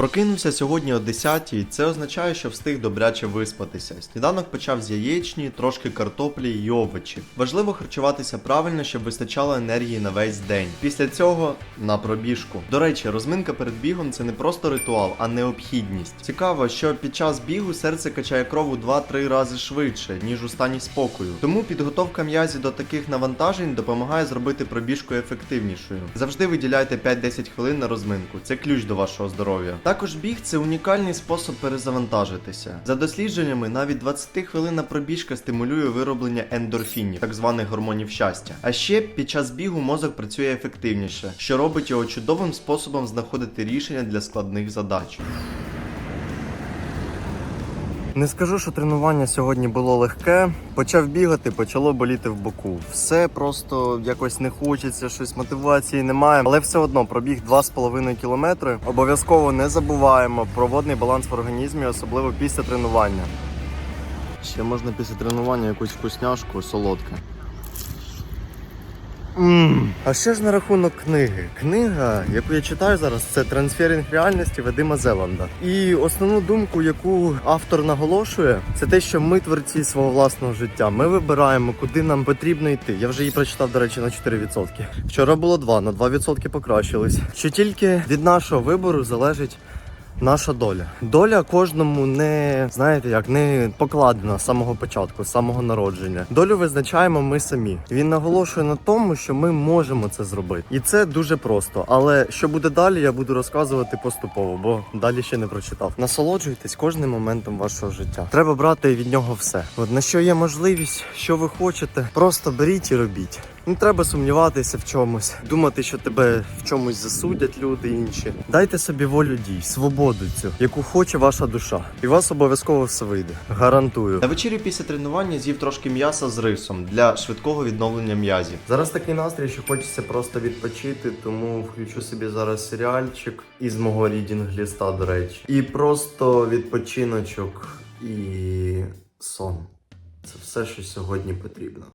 Прокинувся сьогодні о 10 і це означає, що встиг добряче виспатися. Сніданок почав з яєчні, трошки картоплі і овочів. Важливо харчуватися правильно, щоб вистачало енергії на весь день. Після цього на пробіжку. До речі, розминка перед бігом це не просто ритуал, а необхідність. Цікаво, що під час бігу серце качає кров у 2-3 рази швидше, ніж у стані спокою. Тому підготовка м'язів до таких навантажень допомагає зробити пробіжку ефективнішою. Завжди виділяйте 5-10 хвилин на розминку. Це ключ до вашого здоров'я. Також біг це унікальний спосіб перезавантажитися. За дослідженнями, навіть 20 хвилинна пробіжка стимулює вироблення ендорфінів, так званих гормонів щастя. А ще під час бігу мозок працює ефективніше, що робить його чудовим способом знаходити рішення для складних задач. Не скажу, що тренування сьогодні було легке. Почав бігати, почало боліти в боку. Все просто якось не хочеться, щось мотивації немає. Але все одно пробіг 2,5 кілометри. Обов'язково не забуваємо про водний баланс в організмі, особливо після тренування. Ще можна після тренування якусь вкусняшку солодке. Ммм. А що ж на рахунок книги? Книга, яку я читаю зараз, це трансферинг реальності Вадима Зеланда. І основну думку, яку автор наголошує, це те, що ми творці свого власного життя. Ми вибираємо, куди нам потрібно йти. Я вже її прочитав, до речі, на 4%. Вчора було 2, на 2% покращились. Що тільки від нашого вибору залежить. Наша доля. Доля кожному не знаєте як не покладена з самого початку, з самого народження. Долю визначаємо ми самі. Він наголошує на тому, що ми можемо це зробити, і це дуже просто. Але що буде далі, я буду розказувати поступово, бо далі ще не прочитав. Насолоджуйтесь кожним моментом вашого життя. Треба брати від нього все. От на що є можливість, що ви хочете, просто беріть і робіть. Не треба сумніватися в чомусь, думати, що тебе в чомусь засудять люди інші. Дайте собі волю дій, свободу цю, яку хоче ваша душа, і у вас обов'язково все вийде. Гарантую. На вечері після тренування з'їв трошки м'яса з рисом для швидкого відновлення м'язів. Зараз такий настрій, що хочеться просто відпочити, тому включу собі зараз серіальчик із мого рідінг ліста, до речі, і просто відпочиночок і сон. Це все, що сьогодні потрібно.